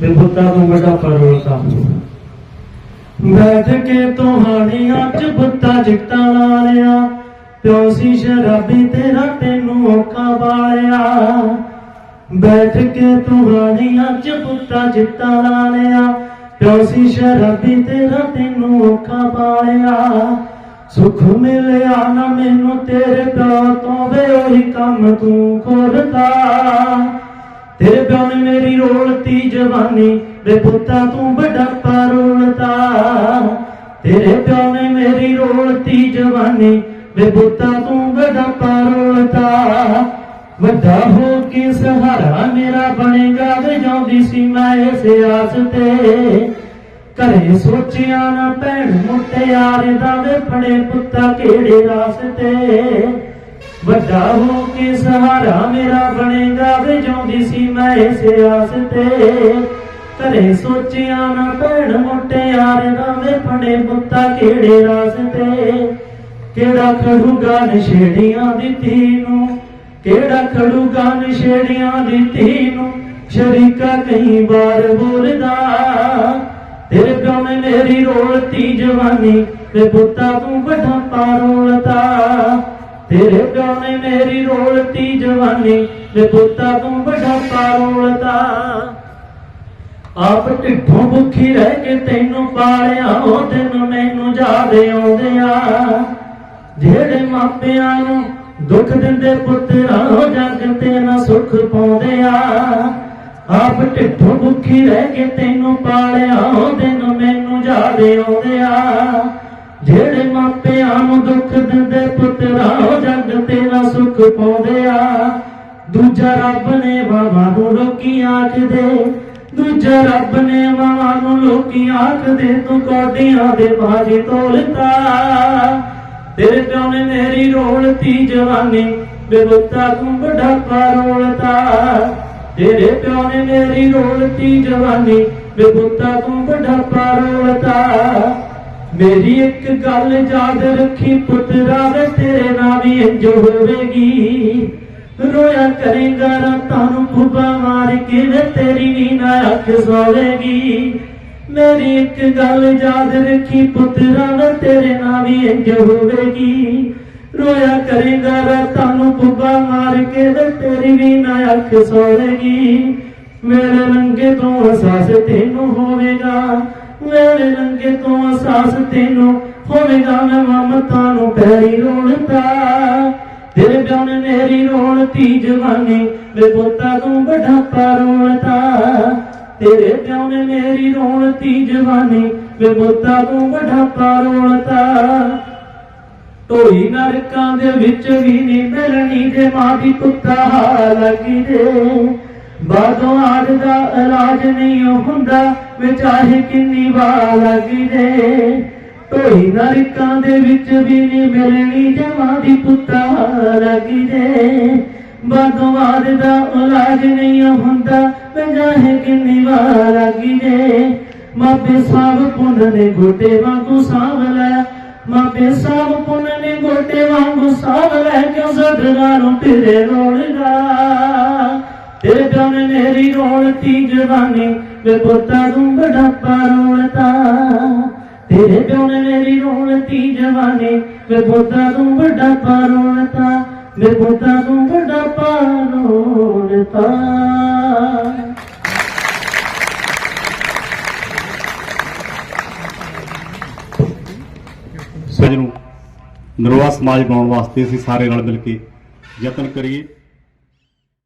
ਵੇ ਪੁੱਤਾਂ ਵੱਡਾ ਪਰੋਲਤਾ ਬੈਠ ਕੇ ਤੁਹਾਡੀਆਂ ਚ ਬੁੱਤਾ ਜਿੱਤਾਂ ਲਾਲਿਆ, ਪਿਓ ਸੀ ਸ਼ਰਾਬੀ ਤੇਰਾ ਤੈਨੂੰ ਔਖਾ ਬਾਲਿਆ ਬੈਠ ਕੇ ਤੁਹਾਡੀਆਂ ਚ ਬੁੱਤਾ ਜਿੱਤਾਂ ਲਾਲਿਆ, ਪਿਓ ਸੀ ਸ਼ਰਾਬੀ ਤੇਰਾ ਤੈਨੂੰ ਔਖਾ ਬਾਲਿਆ ਸੁਖ ਮਿਲਿਆ ਨਾ ਮੈਨੂੰ ਤੇਰੇ ਪਿਓ ਤੋਂ, ਵੇ ਉਹੀ ਕੰਮ ਤੂੰ ਕਰਦਾ ਤੇਰੇ ਪਿਓ ਨੇ ਮੇਰੀ ਰੋਲਤੀ ਜਵਾਨੀ ਵੇ ਪੁੱਤਾ ਤੂੰ ਵੱਡਾ ਪਰੋਲਤਾ ਤੇਰੇ ਪਿਓ ਨੇ ਮੇਰੀ ਰੋਲਤੀ ਜਵਾਨੀ ਵੇ ਪੁੱਤਾ ਤੂੰ ਵੱਡਾ ਪਰੋਲਤਾ ਵੱਡਾ ਹੋ ਕੇ ਸਹਾਰਾ ਮੇਰਾ ਬਣੇਗਾ ਵੇ ਜਾਂਦੀ ਸੀ ਮੈਂ ਇਸ ਆਸ ਤੇ। ਘਰੇ ਸੋਚਿਆ ਨਾ ਭੈਣ ਮੁਟਿਆਰ ਦਾ ਵੇ ਫੜੇ ਪੁੱਤਾ ਕਿਹੜੇ ਰਾਸਤੇ। ਵੱਡਾ ਹੋ ਕੇ ਸਹਾਰਾ ਮੇਰਾ ਬਣੇਗਾ, ਵੇ ਜਾਉਂਦੀ ਸੀ ਮੈਂ ਇਸ ਆਸ ਤੇ। ਘਰੇ ਸੋਚਿਆ ਨਾ ਭੈਣ ਮੁਟਿਆਰ ਦਾ, ਵੇ ਫੜੇ ਪੁੱਤਾ ਕਿਹੜੇ ਰਾਸਤੇ? ਕਿਹੜਾ ਖੜੂਗਾ ਨਸ਼ੇੜੀਆਂ ਦੀ ਧੀ ਨੂੰ? ਕਿਹੜਾ ਖੜੂਗਾ ਨਸ਼ੇੜੀਆਂ ਦੀ ਧੀ ਨੂੰ? ਸ਼ਰੀਕਾ ਕਈ ਵਾਰ ਬੋਲਦਾ, ਤੇਰੇ ਪਿਓ ਮੇਰੀ ਰੋਲਤੀ ਜਵਾਨੀ ਤੇ ਪੁੱਤਾ ਤੂੰ ਵੱਡਾ ਪਾਰੋਲਤਾ ਮੇਰੀ ਰੋਲਤੀ ਜਵਾਨੀ ਤੇ ਪੁੱਤਾ ਤੂੰ ਵੱਡਾ ਪਾਰੋਲਤਾ ਆਪ ਢਿੱਠੋਂ ਭੁੱਖੀ ਰਹਿ ਕੇ ਤੈਨੂੰ ਪਾਲਿਆ, ਉਹ ਦਿਨ ਮੈਨੂੰ ਯਾਦ ਆਉਂਦੇ ਜਿਹੜੇ ਮਾਪਿਆਂ ਨੂੰ ਦੁੱਖ ਦਿੰਦੇ ਪੁੱਤਰਾ ਹੋ ਜਗ ਤੇ ਨਾ ਸੁੱਖ ਪਾਉਂਦੇ ਆ ਆਪ ਢਿੱਡੋਂ ਭੁੱਖੀ ਰਹਿ ਕੇ ਤੈਨੂੰ ਪਾਲਿਆ, ਉਹ ਦਿਨ ਮੈਨੂੰ ਯਾਦ ਆਉਂਦਿਆਂ। ਜਿਹੜੇ ਮਾਪਿਆਂ ਨੂੰ ਦੁੱਖ ਦਿੰਦੇ ਪੁੱਤਰਾ ਹੋ ਜਗ ਤੇ ਨਾ ਸੁੱਖ ਪਾਉਂਦੇ ਆ ਦੂਜਾ ਰੱਬ ਨੇ ਬਾਬਾ ਨੂੰ ਲੋਕੀ ਆਖਦੇ, ਦੂਜਾ ਰੱਬ ਨੇ ਮਾਂ ਨੂੰ ਲੋਕੀ ਆਖਦੇ, ਤੂੰ ਕੋਡੀਆਂ ਦੇ ਬਾਜੀ ਤੋਲਤਾ। ਤੇਰੇ ਪਿਓ ਨੇ ਮੇਰੀ ਰੋਲਤੀ ਜਵਾਨੀ ਬੇਬੁੱਤਾ ਤੂੰ ਵੱਡਾ ਪਰੋਲਤਾ ਤੇਰੇ ਪਿਓ ਨੇ ਮੇਰੀ ਰੋਲਤੀ ਜਵਾਨੀ ਬੇਬੁੱਤਾ ਤੂੰ ਵੱਡਾ ਪਰੋਲਤਾ ਮੇਰੀ ਇੱਕ ਗੱਲ ਯਾਦ ਰੱਖੀ, ਪੁੱਤਰਾ, ਵੇ ਤੇਰੇ ਨਾਲ ਵੀ ਇੰਜ ਹੋਵੇਗੀ। ਰੋਇਆ ਕਰੇਗਾ ਰਾਤਾਂ ਨੂੰ ਫੁੱਬਾ ਮਾਰ ਕੇ, ਵੇ ਤੇਰੀ ਵੀ ਨਾ ਅੱਖ ਸੋਵੇਗੀ। ਮੇਰੀ ਇੱਕ ਗੱਲ ਯਾਦ ਰੱਖੀ, ਪੁੱਤਰਾ, ਵੇ ਤੇਰੇ ਨਾਲ ਵੀ ਇੰਜ ਹੋਵੇਗੀ। ਰੋਇਆ ਕਰੇਗਾ ਰਾਤਾਂ ਨੂੰ ਫੁੱਬਾ ਮਾਰ ਕੇ, ਵੇ ਤੇਰੀ ਵੀ ਨਾ ਅੱਖ ਸੋਵੇਗੀ। ਮੇਰੇ ਰੰਗੇ ਤੋਂ ਅਹਿਸਾਸ ਤੈਨੂੰ ਮੇਰੇ ਲੰਗੇ ਤੋਂ ਅਹਿਸਾਸ ਤੈਨੂੰ ਹੋਵੇਗਾ ਮੈਂ ਮਮਤਾ ਨੂੰ ਪੈਰੀ ਰੋਲਤਾ ਤੇਰੇ ਪਿਓ ਨੇ ਮੇਰੀ ਰੋਲਤੀ ਜਵਾਨੀ, ਵੇ ਪੁੱਤਾ ਤੂੰ ਬੁਢਾਪਾ ਰੋਣਤਾ। ਤੇਰੇ ਪਿਓ ਨੇ ਮੇਰੀ ਰੋਲਤੀ ਜਵਾਨੀ, ਵੇ ਪੁੱਤਾ ਤੂੰ ਬੁਢਾਪਾ ਰੋਣਤਾ। ਢੋਈ ਨਰਕਾਂ ਦੇ ਵਿੱਚ ਵੀ ਨਹੀਂ ਮਿਲਣੀ ਜੇ ਮਾਂ ਦੀ ਕੁੱਤਾ ਲੱਗੀ ਦੇ ਬਾਦੋਂ ਆਦ ਦਾ ਇਲਾਜ ਨਹੀਂ ਹੁੰਦਾ ਵਿਚਾਹੇ ਕਿੰਨੀ ਵਾਰ ਲੱਗਦੇ ਢੋਈ ਨਰਕਾਂ ਦੇ ਵਿੱਚ ਵੀ ਨਹੀਂ ਮਿਲਣੀ ਜੇ ਦੀ ਕੁੱਤਾ ਲੱਗੀ ਦੇ ਦਾ ਇਲਾਜ ਨਹੀਂ ਹੁੰਦਾ ਵਿਚਾਹੇ ਕਿੰਨੀ ਵਾਰ ਲੱਗੀ ਦੇ ਮਾਪੇ ਸਾਬ ਪੁੰਨ ਨੇ ਗੋਟੇ ਵਾਂਗੂ ਸਾਂਭ ਲੈ, ਮਾਪੇ ਸਾਬ ਪੁੰਨ ਨੇ ਗੋਟੇ ਵਾਂਗੂ ਸਾਂਭ ਲੈ, ਕਿਉਂ ਸਦਰਾਂ ਨੂੰ ਤੇਰੇ ਰੋਲਦਾ ਤੇਰੇ ਪਿਓ ਨੇ ਮੇਰੀ ਰੋਲਤੀ ਜਵਾਨੀ ਵੇ ਪੁੱਤਾ ਤੂੰ ਬੜਾ ਪਰੋਲਤਾ ਤੇਰੇ ਪਿਓ ਨੇ ਮੇਰੀ ਰੋਲਤੀ ਜਵਾਨੀ। ਵੇ ਪੁੱਤਾ ਤੂੰ ਬੜਾ ਪਰੋਲਤਾ ਵੇ ਪੁੱਤਾ ਤੂੰ ਬੜਾ ਪਰੋਲਤਾ ਸੱਜ ਨਰਵਾ ਸਮਾਜ ਬਣਾਉਣ ਵਾਸਤੇ ਅਸੀਂ ਸਾਰੇ ਨਾਲ ਮਿਲ ਕੇ ਯਤਨ ਕਰੀਏ।